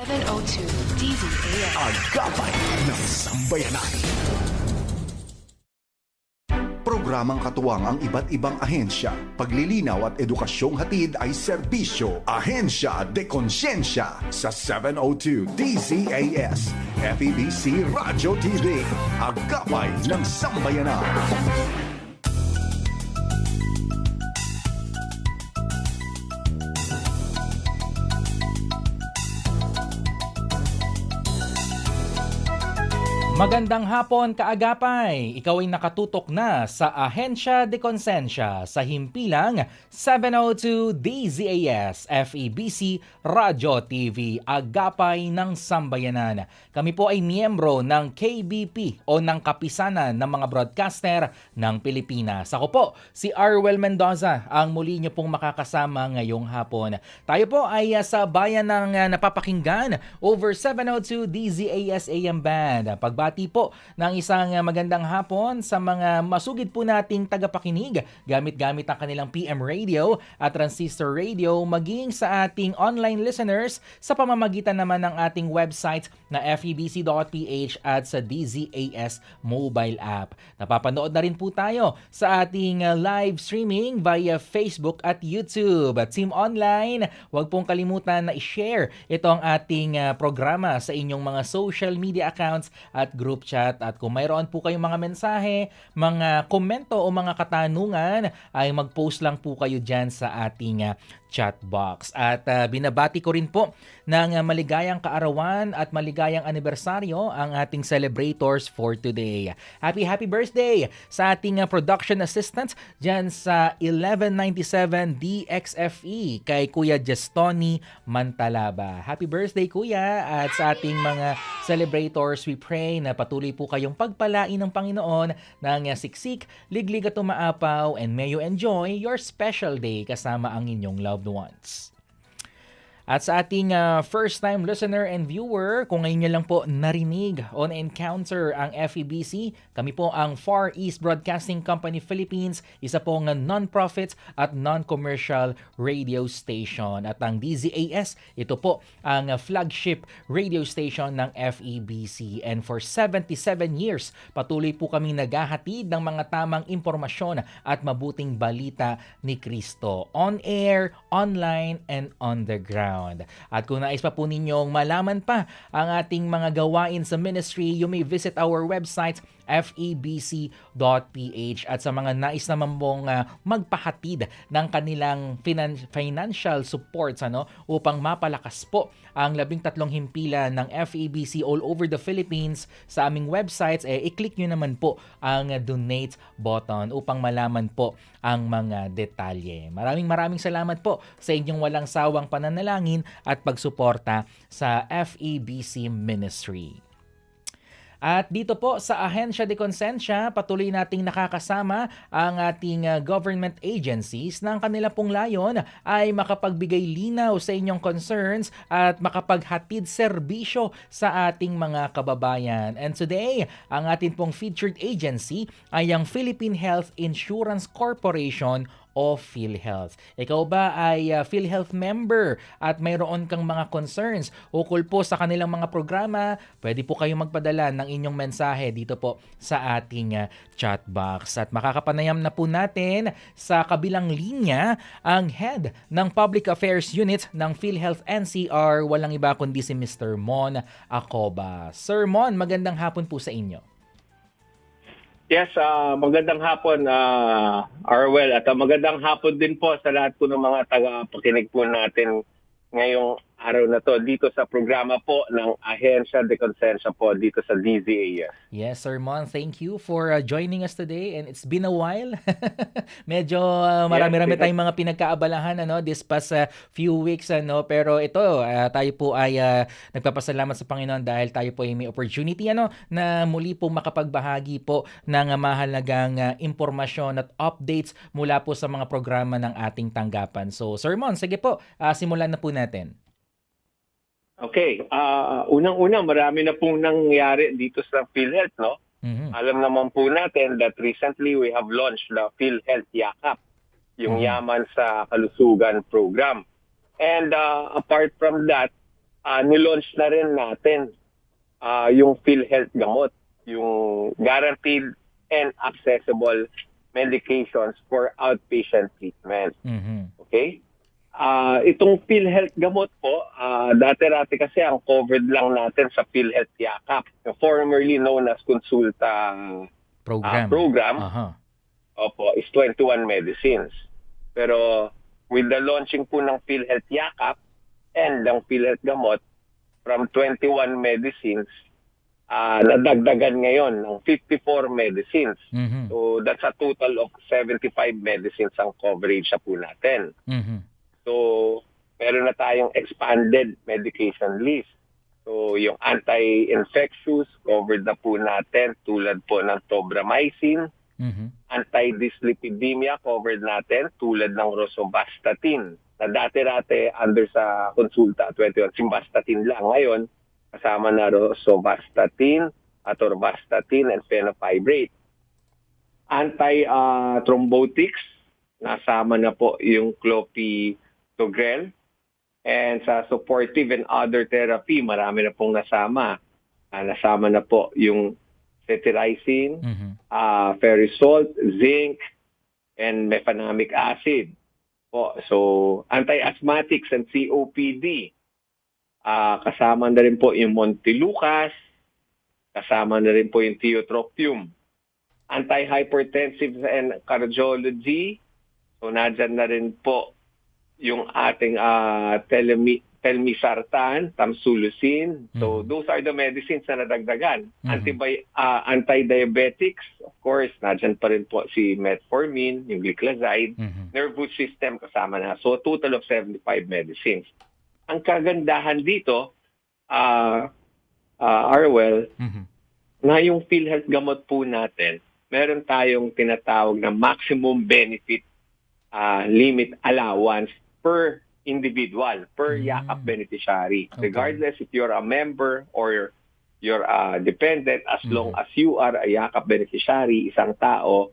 702 DZAS. Agapay ng Sambayanan. Programang katuwang ang iba't ibang ahensya. Paglilinaw at edukasyong hatid ay serbisyo. Ahensya de Konsyensya sa 702 DZAS. FEBC Radio TV. Agapay ng Sambayanan. Magandang hapon, kaagapay! Ikaw ay nakatutok na sa Ahensya de Consensya sa himpilang 702 DZAS FEBC Radyo TV Agapay ng Sambayanan. Kami po ay miyembro ng KBP o ng Kapisanan ng mga broadcaster ng Pilipinas. Ako po, si Arwel Mendoza, ang muli niyo pong makakasama ngayong hapon. Tayo po ay uh, sa bayan ng uh, napapakinggan over 702 DZAS AM Band. Pagbati po ng isang magandang hapon sa mga masugid po nating tagapakinig gamit-gamit ang kanilang PM radio at transistor radio maging sa ating online listeners sa pamamagitan naman ng ating website na febc.ph at sa DZAS mobile app. Napapanood na rin po tayo sa ating uh, live streaming via Facebook at YouTube. At Team Online, huwag pong kalimutan na i-share itong ating uh, programa sa inyong mga social media accounts at group chat. At kung mayroon po kayong mga mensahe, mga komento o mga katanungan, ay mag-post lang po kayo dyan sa ating uh, chat box. At uh, binabati ko rin po ng uh, maligayang kaarawan at maligayang anibersaryo ang ating celebrators for today. Happy happy birthday sa ating uh, production assistant dyan sa 1197 DXFE kay Kuya Jestoni Mantalaba. Happy birthday Kuya at sa ating mga celebrators we pray na patuloy po kayong pagpalain ng Panginoon ng uh, siksik, liglig at umaapaw and may you enjoy your special day kasama ang inyong loved ones. At sa ating uh, first-time listener and viewer, kung ngayon nyo lang po narinig on encounter ang FEBC, kami po ang Far East Broadcasting Company Philippines, isa pong non-profit at non-commercial radio station. At ang DZAS, ito po ang flagship radio station ng FEBC. And for 77 years, patuloy po kami naghahatid ng mga tamang impormasyon at mabuting balita ni Kristo. On air, online, and on the ground. At kung nais pa po ninyong malaman pa ang ating mga gawain sa ministry, you may visit our website febc.ph at sa mga nais naman pong uh, magpahatid ng kanilang finan- financial supports ano upang mapalakas po ang labing tatlong himpilan ng FEBC all over the Philippines sa aming websites eh i-click nyo naman po ang donate button upang malaman po ang mga detalye. Maraming maraming salamat po sa inyong walang sawang pananalangin at pagsuporta sa FEBC Ministry. At dito po sa Ahensya de Consensya, patuloy nating nakakasama ang ating uh, government agencies na ang kanila pong layon ay makapagbigay linaw sa inyong concerns at makapaghatid serbisyo sa ating mga kababayan. And today, ang ating pong featured agency ay ang Philippine Health Insurance Corporation o PhilHealth. Ikaw ba ay uh, PhilHealth member at mayroon kang mga concerns ukol po sa kanilang mga programa, pwede po kayong magpadala ng inyong mensahe dito po sa ating uh, chat box. At makakapanayam na po natin sa kabilang linya ang head ng Public Affairs Unit ng PhilHealth NCR, walang iba kundi si Mr. Mon Acoba. Sir Mon, magandang hapon po sa inyo. Yes, uh, magandang hapon, uh, Arwell. At uh, magandang hapon din po sa lahat po ng mga taga-pakinig po natin ngayong araw na to dito sa programa po ng Ahensya de Consensya po dito sa DZAS. Yes, Sir Mon, thank you for uh, joining us today and it's been a while. Medyo uh, marami-rami yes, tayong mga pinagkaabalahan ano this past uh, few weeks ano pero ito uh, tayo po ay uh, nagpapasalamat sa Panginoon dahil tayo po ay may opportunity ano na muli po makapagbahagi po ng uh, mahalagang uh, impormasyon at updates mula po sa mga programa ng ating tanggapan. So, Sir Mon, sige po, uh, simulan na po natin. Okay. Uh, unang-una, marami na pong nangyari dito sa PhilHealth, no? Mm-hmm. Alam naman po natin that recently we have launched the PhilHealth Yakap, yung mm-hmm. Yaman sa Kalusugan program. And uh, apart from that, uh, nilaunch na rin natin ah, yung PhilHealth gamot, yung guaranteed and accessible medications for outpatient treatment. Mhm. Okay? Ah, itong PhilHealth gamot po, ah, dati-rati kasi ang covered lang natin sa PhilHealth Yakap, formerly known as Consulta Program. ah, program. Aha. Opo, is 21 medicines. Pero with the launching po ng PhilHealth Yakap and ng PhilHealth Gamot from 21 medicines, ah nadagdagan ngayon ng 54 medicines. Mhm. So that's a total of 75 medicines ang coverage sa po natin. Mhm. So meron na tayong expanded medication list. So yung anti-infectious covered na po natin tulad po ng tobramycin, Mhm. anti-dyslipidemia covered natin tulad ng rosuvastatin na dati-rate under sa konsulta 21 simvastatin lang ngayon kasama na rosuvastatin atorvastatin and fenofibrate anti-thrombotics nasama na po yung clopidogrel and sa supportive and other therapy marami na pong nasama Ah, nasama na po yung cetirizine Mhm. uh, ferrous salt, zinc, and mefenamic acid. Po. So, anti-asthmatics and COPD. Ah, kasama na rin po yung Montelukas, kasama na rin po yung tiotropium. Anti-hypertensive and cardiology. So, nandyan na rin po yung ating uh, telemi- telmisartan, tamsulosin. So, Mhm. those are the medicines na nadagdagan. Mhm. Antibi- ah, anti-diabetics, of course, nandyan pa rin po si metformin, yung gliclazide, Mhm. nervous system kasama na. So, total of 75 medicines. Ang kagandahan dito, ah ah, Arwell, Mhm. na yung PhilHealth gamot po natin, meron tayong tinatawag na maximum benefit ah, limit allowance per individual, per Mm. yakap beneficiary. Okay. Regardless if you're a member or you're a dependent, as Mhm. long as you are a yakap beneficiary, isang tao,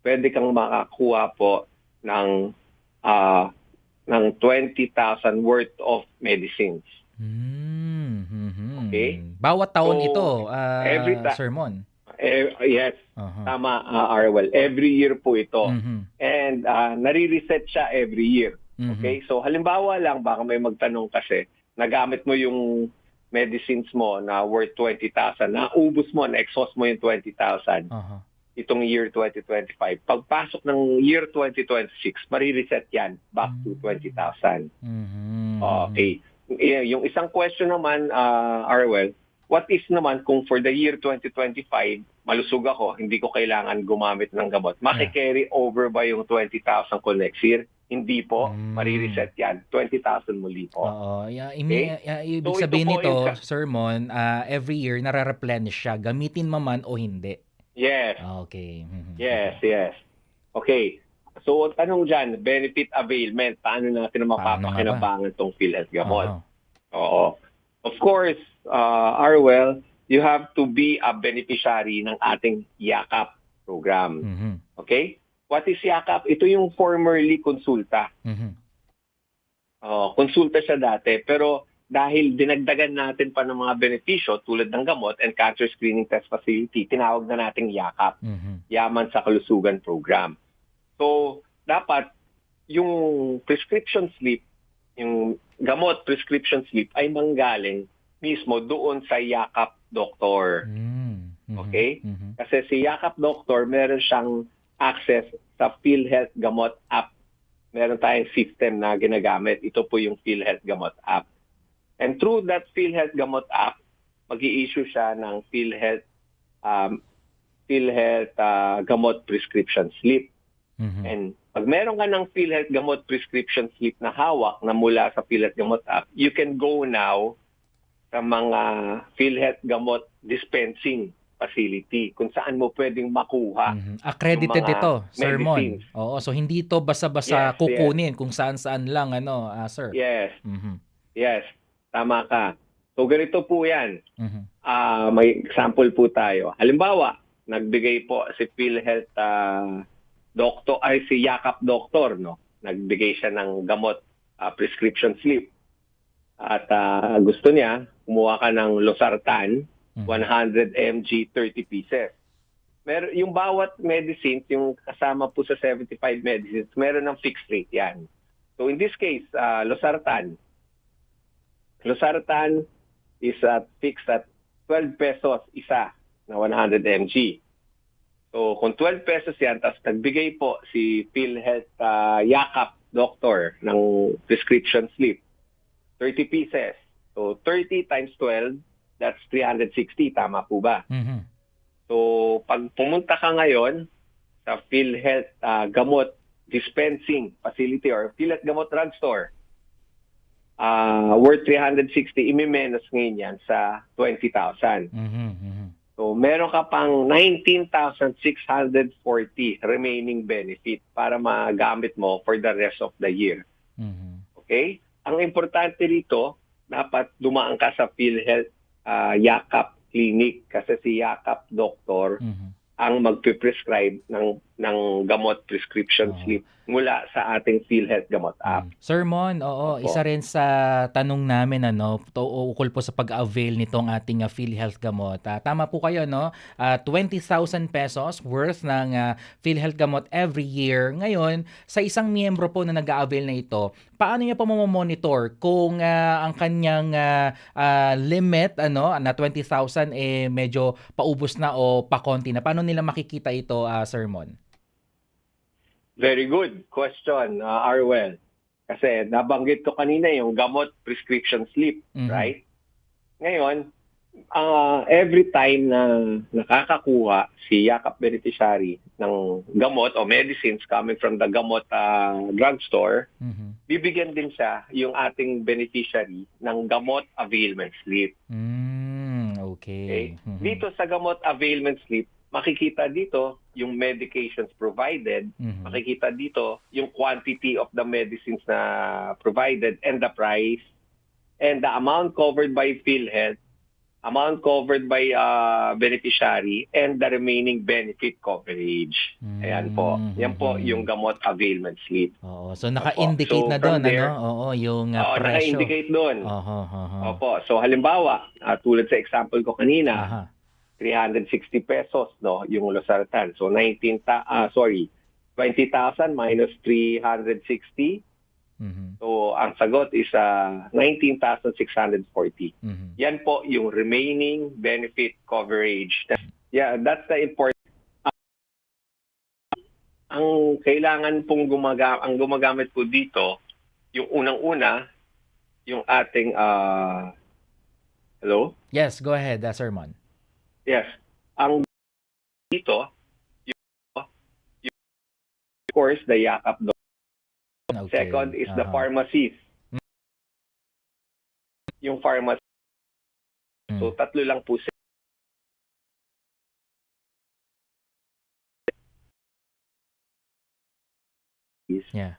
pwede kang makakuha po ng ah, ng 20,000 worth of medicines. Mm, mhm. Okay. Bawat taon So, ito, ah, every ta- sermon. Eh, yes, Aha. tama, ah, Arwell. Every year po ito. Mhm. And ah, nare-reset siya every year. Mhm. Okay? So halimbawa lang, baka may magtanong kasi, nagamit mo yung medicines mo na worth 20,000, naubos mo, na-exhaust mo yung 20,000 Aha. itong year 2025. Pagpasok ng year 2026, marireset yan back to Mm. 20,000. Mhm. Okay. Y- Yung isang question naman, uh, Arwell, what is naman kung for the year 2025, malusog ako, hindi ko kailangan gumamit ng gamot, makikarry over ba yung 20,000 ko next year? Hindi po, Mm. marireset yan. 20,000 muli po. Oo, yeah, imi- Okay? yeah, ibig So, sabihin nito, yung- sermon, ah, every year nare-replenish siya, gamitin mo man o hindi. Yes, Okay. mhm. yes, yes. Okay. So, ang tanong dyan, benefit availment, paano natin mapapakinabangan tong PhilHealth gamot? Oo. Oo. Of course, uh, Arwell, you have to be a beneficiary ng ating YAKAP program. Mhm. Okay? What is YAKAP? Ito yung formerly konsulta. Mhm. Oh, konsulta siya dati, pero dahil dinagdagan natin pa ng mga benepisyo tulad ng gamot and cancer screening test facility, tinawag na nating YAKAP, Mhm. Yaman sa Kalusugan Program. So, dapat yung prescription slip, yung gamot prescription slip ay manggaling mismo doon sa yakap doktor. Mm. Mhm. Okay? Mhm. Kasi si yakap doktor, meron siyang access sa PhilHealth Gamot app. Meron tayong system na ginagamit. Ito po yung PhilHealth Gamot app. And through that PhilHealth Gamot app, mag issue siya ng PhilHealth um, PhilHealth ah, Gamot prescription slip. Mhm. And pag meron ka ng PhilHealth Gamot prescription slip na hawak na mula sa PhilHealth Gamot app, you can go now sa mga PhilHealth Gamot dispensing facility kung saan mo pwedeng makuha. Mhm. Accredited ito, sermon. medicines. Oo, so hindi to basta-basta Yes, kukunin kung saan-saan lang ano, ah, sir. Yes, Mhm. yes. Tama ka. So ganito po 'yan. Mhm. Ah, may example po tayo. Halimbawa, nagbigay po si PhilHealth ah, doctor ay si Yakap doctor no. Nagbigay siya ng gamot ah, prescription slip. at ah, gusto niya, kumuha ka ng Losartan. 100 mg, 30 pieces. Meron, yung bawat medicine, yung kasama po sa 75 medicines, meron ng fixed rate yan. So in this case, ah, Losartan. Losartan is at fixed at 12 pesos isa na 100 mg. So kung 12 pesos yan, tapos nagbigay po si PhilHealth ah, Yakap Doctor ng prescription slip, 30 pieces. So 30 times 12, that's 360. Tama po ba? Mhm. So, pag pumunta ka ngayon sa PhilHealth ah, Gamot Dispensing Facility or PhilHealth Gamot Drugstore, ah worth 360, imimenos ngayon yan sa 20,000. Mhm. Mhm. So, meron ka pang 19,640 remaining benefit para magamit mo for the rest of the year. Mhm. Okay? Ang importante rito, dapat dumaan ka sa PhilHealth ah, Yakap Clinic kasi si Yakap Doctor Mhm. ang magpe-prescribe ng ng gamot prescription Oo. slip mula sa ating PhilHealth Gamot app. Mm. Sermon, oo, Opo. isa rin sa tanong namin ano, to ukol po sa pag-avail nitong ating uh, PhilHealth gamot. Ah, tama po kayo no? Ah, 20,000 pesos worth ng ah, PhilHealth gamot every year. Ngayon, sa isang miyembro po na nag-avail na ito, paano niya po monitor kung ah, ang kanyang ah, ah, limit ano na 20,000 eh medyo paubos na o pakonti na? Paano nila makikita ito, ah, Sermon? Very good question, uh, Arwell. Kasi nabanggit ko kanina yung gamot prescription slip, Mhm. right? Ngayon, ah, every time na nakakakuha si Yakap beneficiary ng gamot o medicines coming from the gamot ah, drugstore, Mhm. bibigyan din siya yung ating beneficiary ng gamot availment slip. Mm, okay. Okay? Mhm. Dito sa gamot availment slip, makikita dito yung medications provided, Mhm. makikita dito yung quantity of the medicines na provided and the price and the amount covered by PhilHealth, amount covered by uh, beneficiary, and the remaining benefit coverage. Ayan po. Yan po yung gamot availment slip. Oo, so naka-indicate So, na doon there- ano? Oo, yung uh, Oo, presyo. naka-indicate doon. Oho, oho. Opo. So halimbawa, ah, tulad sa example ko kanina, Aha. 360 pesos no yung losartan. So 19 ta ah, sorry, 20,000 minus 360. Mhm. So ang sagot is ah, 19,640. Mhm. Yan po yung remaining benefit coverage. Yeah, that's the important ang kailangan pong gumaga ang gumagamit po dito yung unang-una yung ating ah hello Yes, go ahead, uh, Sermon. Yes. Ang dito, yung, yung of course, the yakap doc. Okay. Second is the aha. pharmacist. Yung pharmacy. Mm. So, tatlo lang po sila. Yeah.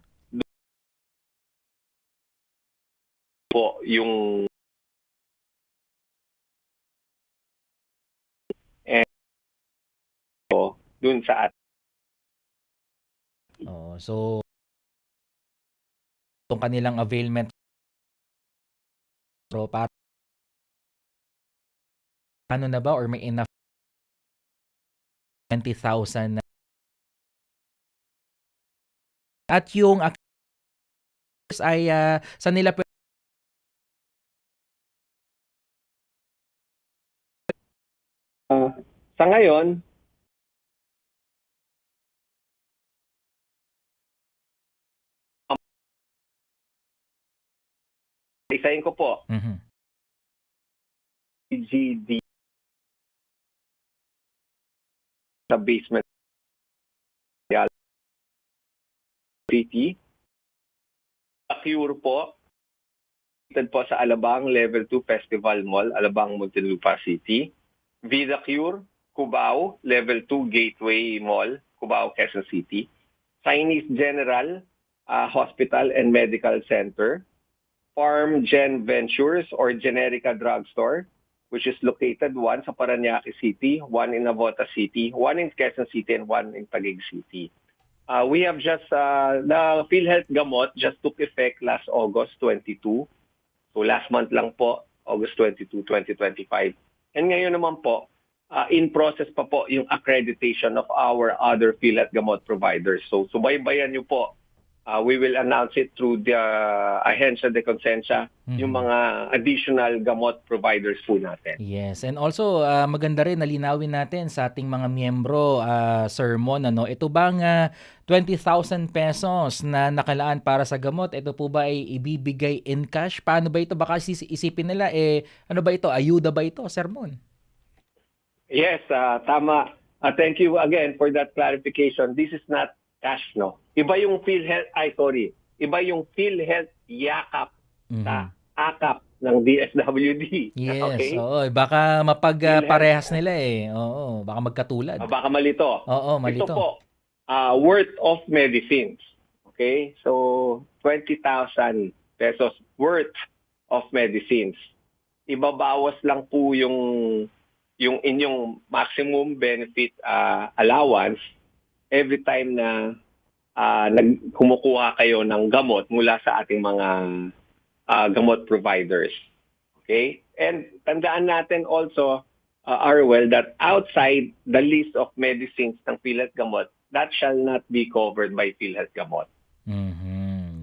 po yung po dun sa at Oo, so itong kanilang availment so para ano na ba or may enough 20,000 na at yung ay ah, sa nila pwede sa ngayon isahin ko po Mhm. GD sa basement City. Cure po. Located po sa Alabang Level 2 Festival Mall, Alabang, Muntinlupa City. Vida Cure, Cubao, Level 2 Gateway Mall, Cubao, Quezon City. Chinese General ah, Hospital and Medical Center. Farm Gen Ventures or Generica Drugstore which is located one sa Paranaque City, one in Navota City, one in Quezon City, and one in Taguig City. Uh, we have just, uh, the PhilHealth Gamot just took effect last August 22. So last month lang po, August 22, 2025. And ngayon naman po, uh, in process pa po yung accreditation of our other PhilHealth gamot providers. So subaybayan niyo po. Uh, we will announce it through the uh, Agencia de Consensya, yung Mhm. mga additional gamot providers po natin. Yes, and also ah, maganda rin nalinawin natin sa ating mga miyembro ah, sermon ano, ito bang ah, 20,000 pesos na nakalaan para sa gamot, ito po ba ay ibibigay in cash? Paano ba ito? Baka isipin nila eh ano ba ito? Ayuda ba ito, sermon? Yes, uh, tama. Uh, thank you again for that clarification. This is not cash, no? Iba yung PhilHealth, ay sorry, iba yung PhilHealth yakap Mhm. sa akap ng DSWD. Yes, Okay? oo, baka mapagparehas nila eh. Oo, baka magkatulad. Ah, baka malito. Oo, malito. Ito po, uh, worth of medicines. Okay? So, 20,000 pesos worth of medicines. Ibabawas lang po yung yung inyong maximum benefit uh, allowance every time na uh, nag kumukuha kayo ng gamot mula sa ating mga uh, gamot providers. Okay? And tandaan natin also uh, Arwell, that outside the list of medicines ng PhilHealth Gamot, that shall not be covered by PhilHealth Gamot.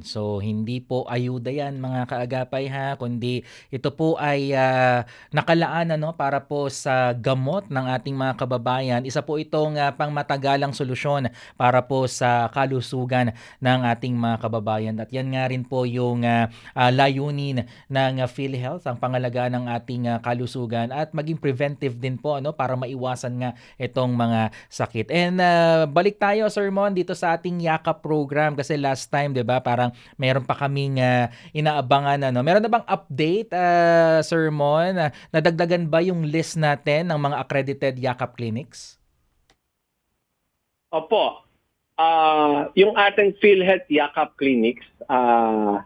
So hindi po ayuda 'yan mga kaagapay ha, kundi ito po ay ah, nakalaan ano para po sa gamot ng ating mga kababayan. Isa po itong ah, pangmatagalang solusyon para po sa kalusugan ng ating mga kababayan. At yan nga rin po yung ah, ah, layunin ng ah, PhilHealth, ang pangalagaan ng ating ah, kalusugan at maging preventive din po ano para maiwasan nga itong mga sakit. And ah, balik tayo Sir Mon dito sa ating Yakap program kasi last time 'di ba parang meron pa kaming ah, inaabangan ano. Meron na bang update ah, Sir Mon? Ah, nadagdagan ba yung list natin ng mga accredited Yakap clinics? Opo, ah yung ating PhilHealth Yakap Clinics, ah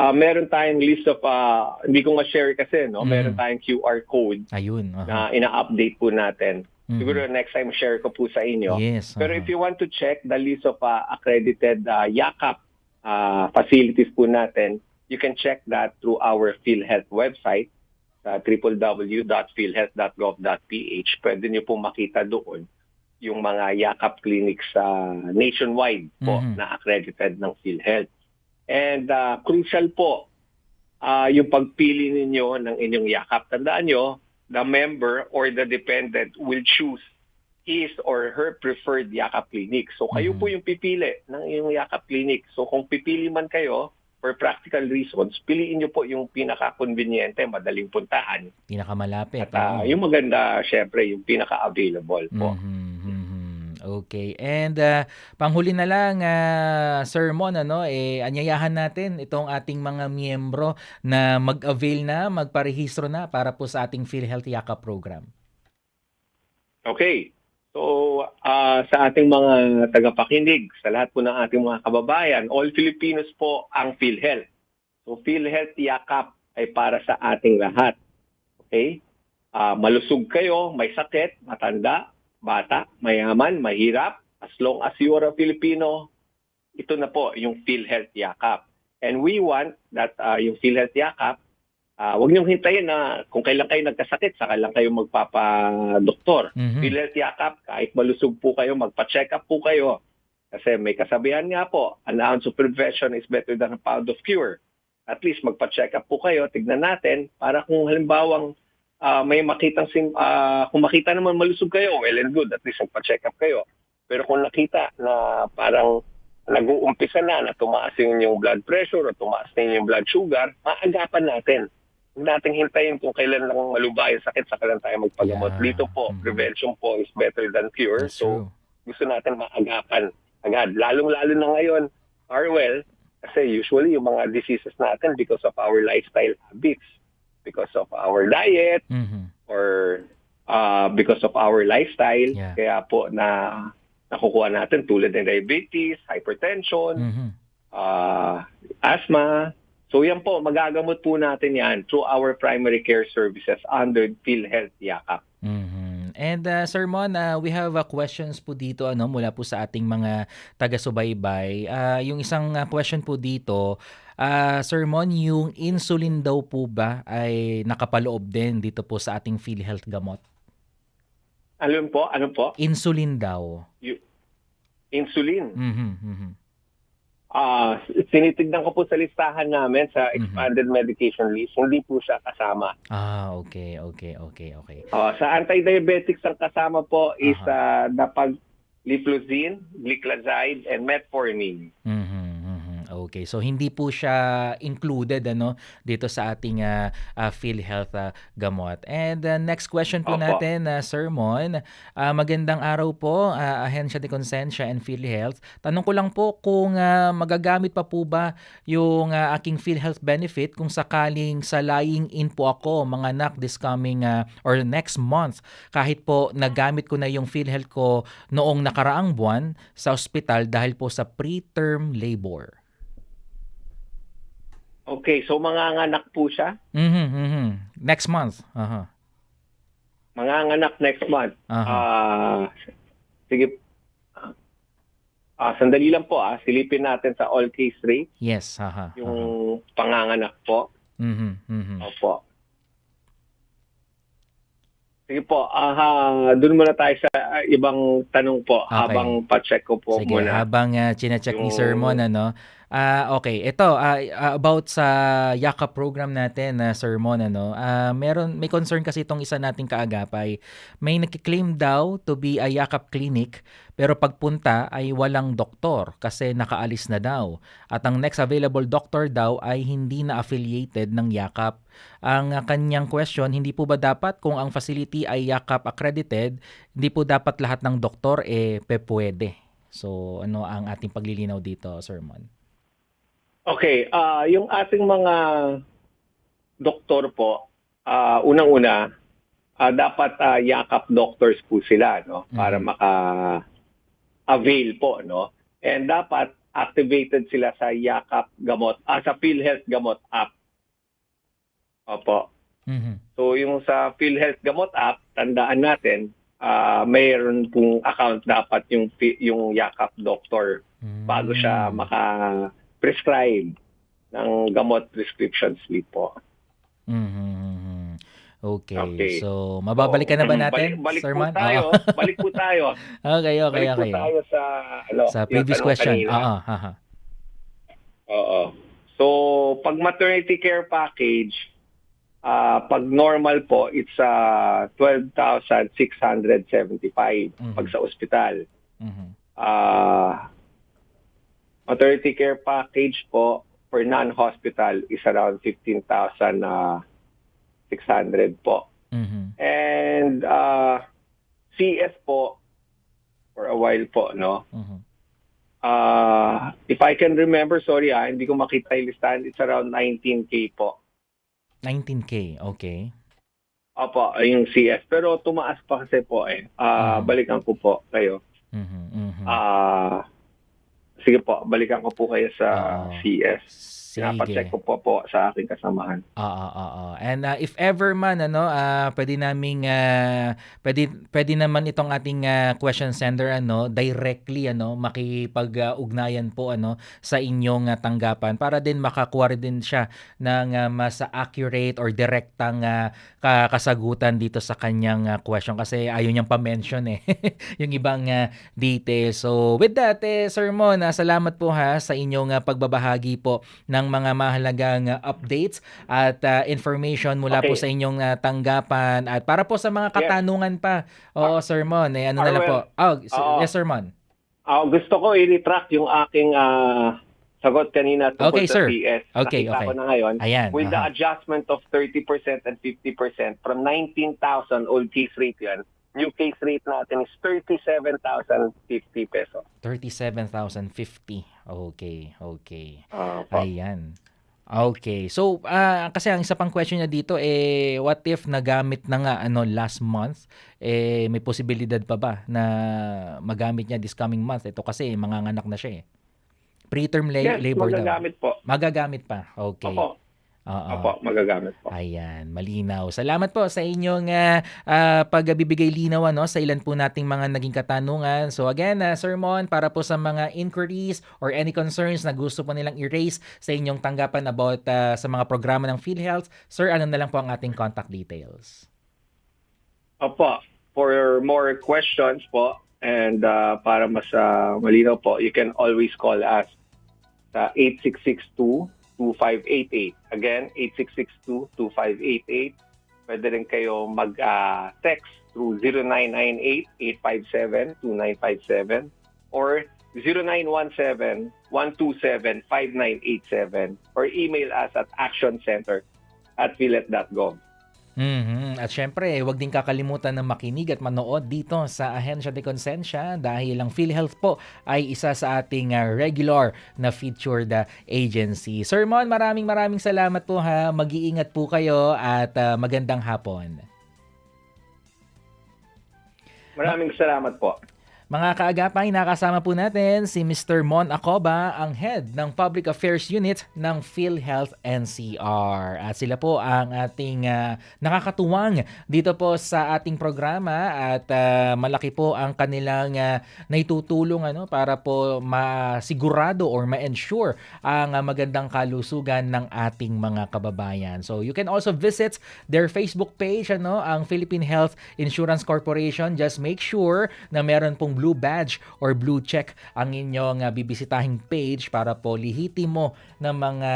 ah, meron tayong list of, ah, hindi ko ma-share kasi, no? Mm. meron tayong QR code Ayun. aha. na ina-update po natin. Mhm. Siguro next time share ko po sa inyo. Yes. Pero aha. if you want to check the list of uh, accredited uh, YAKAP uh, facilities po natin, you can check that through our PhilHealth website sa www.philhealth.gov.ph. Pwede niyo po makita doon yung mga YAKAP clinics sa nationwide po Mhm. na accredited ng PhilHealth. And uh, crucial po uh, yung pagpili ninyo ng inyong YAKAP. Tandaan nyo, the member or the dependent will choose his or her preferred yakap clinic. So kayo Mhm. po yung pipili ng iyong yakap clinic. So kung pipili man kayo for practical reasons, piliin niyo po yung pinaka-conveniente, madaling puntahan. Pinakamalapit. At ah, oo. yung maganda, syempre, yung pinaka-available po. Mhm, mhm. Okay. And ah, panghuli na lang, ah, Sir Mon, ano, eh, anyayahan natin itong ating mga miyembro na mag-avail na, magparehistro na para po sa ating PhilHealth Yakap program. Okay. So, ah, sa ating mga tagapakinig, sa lahat po ng ating mga kababayan, all Filipinos po ang PhilHealth. So, PhilHealth Yakap ay para sa ating lahat. Okay? Ah, malusog kayo, may sakit, matanda, bata, mayaman, mahirap, as long as you are a Filipino, ito na po yung PhilHealth Yakap. And we want that ah, yung PhilHealth Yakap, ah, huwag niyong hintayin na kung kailan kayo nagkasakit, saka lang kayo magpapadoktor. Mhm. PhilHealth Yakap, kahit malusog po kayo, magpa-check up po kayo. Kasi may kasabihan nga po, an ounce of prevention is better than a pound of cure. At least magpa-check up po kayo, tignan natin, para kung halimbawang ah, may makitang, sim, ah, kung makita naman malusog kayo, well and good, at least magpa-check up kayo. Pero kung nakita na parang nag-uumpisa na na tumaas yung blood pressure o tumaas na yung blood sugar, maagapan natin. Huwag nating hintayin kung kailan lang malubha yung sakit, saka lang tayo magpagamot. Yeah. Dito po, Mhm. prevention po is better than cure. That's so, true. gusto natin maagapan agad. Lalong-lalo na ngayon, Arwell, kasi usually yung mga diseases natin because of our lifestyle habits, because of our diet, Mhm. or uh, because of our lifestyle. Yeah. Kaya po na nakukuha natin tulad ng diabetes, hypertension, Mhm. uh, asthma. So yan po, magagamot po natin yan through our primary care services under PhilHealth Yakap. Mhm. And uh, Sir Mon, uh, we have uh, questions po dito ano mula po sa ating mga taga-subaybay. Uh, yung isang uh, question po dito, uh, Sir Mon, yung insulin daw po ba ay nakapaloob din dito po sa ating PhilHealth gamot? Ano po? Ano po? Insulin daw. Insulin. Mhm. mhm. Ah, sinitignan ko po sa listahan namin sa Mhm. expanded medication list. Hindi po siya kasama. Ah, okay, okay, okay, okay. Oh, sa anti-diabetics ang kasama po is uh, dapagliflozin, gliclazide, and metformin. Mhm, mhm. Okay. So hindi po siya included ano dito sa ating uh, uh, PhilHealth uh, gamot. And uh, next question po Opo. natin, uh, Sir Mon. Uh, magandang araw po, uh, Ahensya de Consensya and PhilHealth. Tanong ko lang po kung uh, magagamit pa po ba yung uh, aking PhilHealth benefit kung sakaling sa lying in po ako mga anak this coming uh, or next month kahit po nagamit ko na yung PhilHealth ko noong nakaraang buwan sa ospital dahil po sa preterm labor. Okay, so manganganak po siya. Mhm, mhm. Next month. Aha. Manganganak next month. Aha. Ah, sige. Ah, sandali lang po ah. Silipin natin sa all case rate yes, aha. yung panganganak po. Mhm, mhm. Opo. Sige po, aha, doon muna tayo sa ah, ibang tanong po Okay. habang pa-check ko po Sige, muna. habang uh, chine-check ni Yung- Sir Mon, ano, ah okay, ito, ah, about sa YAKA program natin, na Sir Mon, ano, ah, meron, may concern kasi itong isa nating kaagapay. May nakiklaim daw to be a YAKAP clinic, pero pagpunta ay walang doktor kasi nakaalis na daw. At ang next available doctor daw ay hindi na affiliated ng YAKAP. Ang kanyang question, hindi po ba dapat kung ang facility ay YAKAP accredited, hindi po dapat lahat ng doktor eh pepwede? So ano ang ating paglilinaw dito, Sir Mon? Okay, ah yung ating mga doktor po, ah unang-una, ah, dapat ah, yakap doctors po sila no para Mhm. maka-avail po no. And dapat activated sila sa Yakap Gamot, ah, sa PhilHealth Gamot app. Opo. Mhm. So yung sa PhilHealth Gamot app, tandaan natin, ah mayroon pong account dapat yung yung Yakap doctor bago siya Mm. Maka-prescribe ng gamot prescription slip po. Mhm. Okay. Okay. So mababalikan na ba natin, Balik, balik Sir po Mon? tayo. Balik po tayo. okay, okay, balik okay. po tayo sa ano, Sa previous question. kanina. Oo, haha. Oo. So, pag maternity care package, ah pag normal po, it's uh, 12,675 Mhm. pag sa ospital. Mhm. Ah maternity care package po for non-hospital is around 15,600 po. Mhm. And uh, CS po, for a while po, no? Mhm. Uh, if I can remember, sorry ah, hindi ko makita yung listahan, it's around 19K po. 19k. Okay. Opo, yung CS. Pero tumaas pa kasi po eh. Ah, Mhm. Balikan ko po kayo. Mhm. Mhm. Ah, sige po, balikan ko po kayo sa Oo. CS. Sige. Pinapacheck ko po po sa aking kasamahan. Oo, oo. And uh, if ever man ano, ah pwede naming ah, pwede pwede naman itong ating ah, question sender ano, directly ano, makipag-ugnayan po ano sa inyong ah, tanggapan para din makakuha din siya ng ah, mas accurate or direktang ka- kasagutan dito sa kanyang ah, question kasi ayaw niyang pa-mention eh yung ibang ah, details. So with that eh, Sir Mon, ah, salamat po ha sa inyong ah, pagbabahagi po ng mga mahalagang uh, updates at uh, information mula po Okay. sa inyong uh, tanggapan at para po sa mga Yes. katanungan pa. Oo, Sir Mon, eh, ano na lang po. Oh, Oo. yes, Sir Mon. Ah, gusto ko i-retract yung aking ah, sagot kanina tungkol Okay, sa sir. CS. Okay, Nakita okay. ko na ngayon. Ayan. with the aha. adjustment of 30% and 50% from 19,000 old case rate yan, new case rate natin is 37,050 pesos. 37,050. Okay, okay. Ah, po. Ayan. Okay. So, ah, kasi ang isa pang question niya dito eh what if nagamit na nga ano last month eh may posibilidad pa ba na magamit niya this coming month? Ito kasi manganganak na siya eh. Preterm la- yes, labor daw. magagamit po. Magagamit pa. Okay. Opo. Oo. Opo, magagamit po. Ayan, malinaw. Salamat po sa inyong ah, ah, pagbibigay linaw ano, sa ilan po nating mga naging katanungan. So again, uh, Sir Mon, para po sa mga inquiries or any concerns na gusto po nilang i-raise sa inyong tanggapan about ah, sa mga programa ng PhilHealth, Sir, ano na lang po ang ating contact details? Opo, for more questions po and uh, para mas uh, malinaw po, you can always call us sa 8662-2588. Again, 8662-2588. Pwede rin kayo mag-text through 0998-857-2957 or 0917-127-5987 or email us at actioncenter at philet.gov. Mhm. At syempre, huwag din kakalimutan na makinig at manood dito sa Ahensya de Consensya dahil ang PhilHealth po ay isa sa ating ah, regular na featured ah, agency. Sir Mon, maraming maraming salamat po ha. Mag-iingat po kayo at ah, magandang hapon. Maraming salamat po. Mga kaagapay, nakasama po natin si Mr. Mon Acoba, ang head ng Public Affairs Unit ng PhilHealth NCR. At sila po ang ating ah, nakakatuwang dito po sa ating programa at ah, malaki po ang kanilang ah, naitutulong ano, para po masigurado or ma-ensure ang ah, magandang kalusugan ng ating mga kababayan. So you can also visit their Facebook page, ano, ang Philippine Health Insurance Corporation. Just make sure na meron pong blue badge or blue check ang inyong uh, bibisitahing page para po lihitin mo ng mga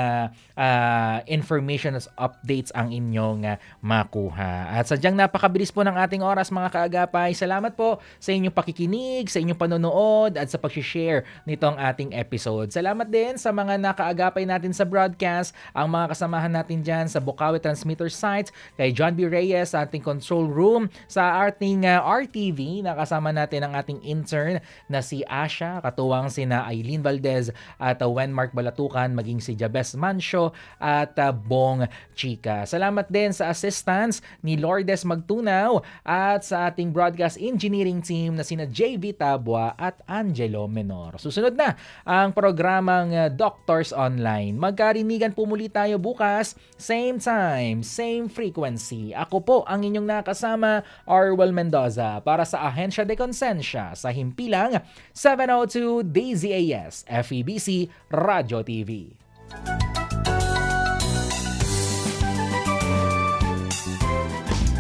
ah, information at updates ang inyong ah, makuha. At sadyang napakabilis po ng ating oras mga kaagapay. Salamat po sa inyong pakikinig, sa inyong panonood at sa pag-share nitong ating episode. Salamat din sa mga nakaagapay natin sa broadcast, ang mga kasamahan natin dyan sa Bukawi Transmitter site, kay John B. Reyes sa ating control room, sa ating ah, RTV, nakasama natin ang ating intern na si Asha, katuwang sina Eileen Valdez at uh, Wenmark Balatukan, maging si Jabez Mancho at uh, Bong Chica. Salamat din sa assistance ni Lourdes Magtunaw at sa ating broadcast engineering team na sina JV Tabua at Angelo Menor. Susunod na ang programang uh, Doctors Online. Magkarinigan po muli tayo bukas, same time, same frequency. Ako po ang inyong nakasama, Arwel Mendoza, para sa Ahensya de Consensya sa Himpilang 702 DZAS FEBC Radio TV.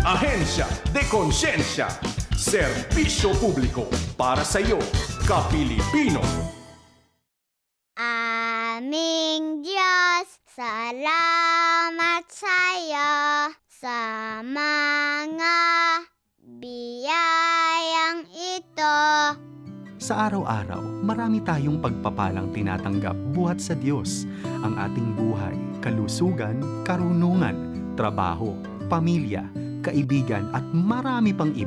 Ahensya de Konsensya. Serbisyo publiko para sa iyo, Kapilipino. Aming Diyos, salamat sa'yo sa mga biyayang ito. Sa araw-araw, marami tayong pagpapalang tinatanggap buhat sa Diyos. Ang ating buhay, kalusugan, karunungan, trabaho, pamilya, kaibigan at marami pang iba.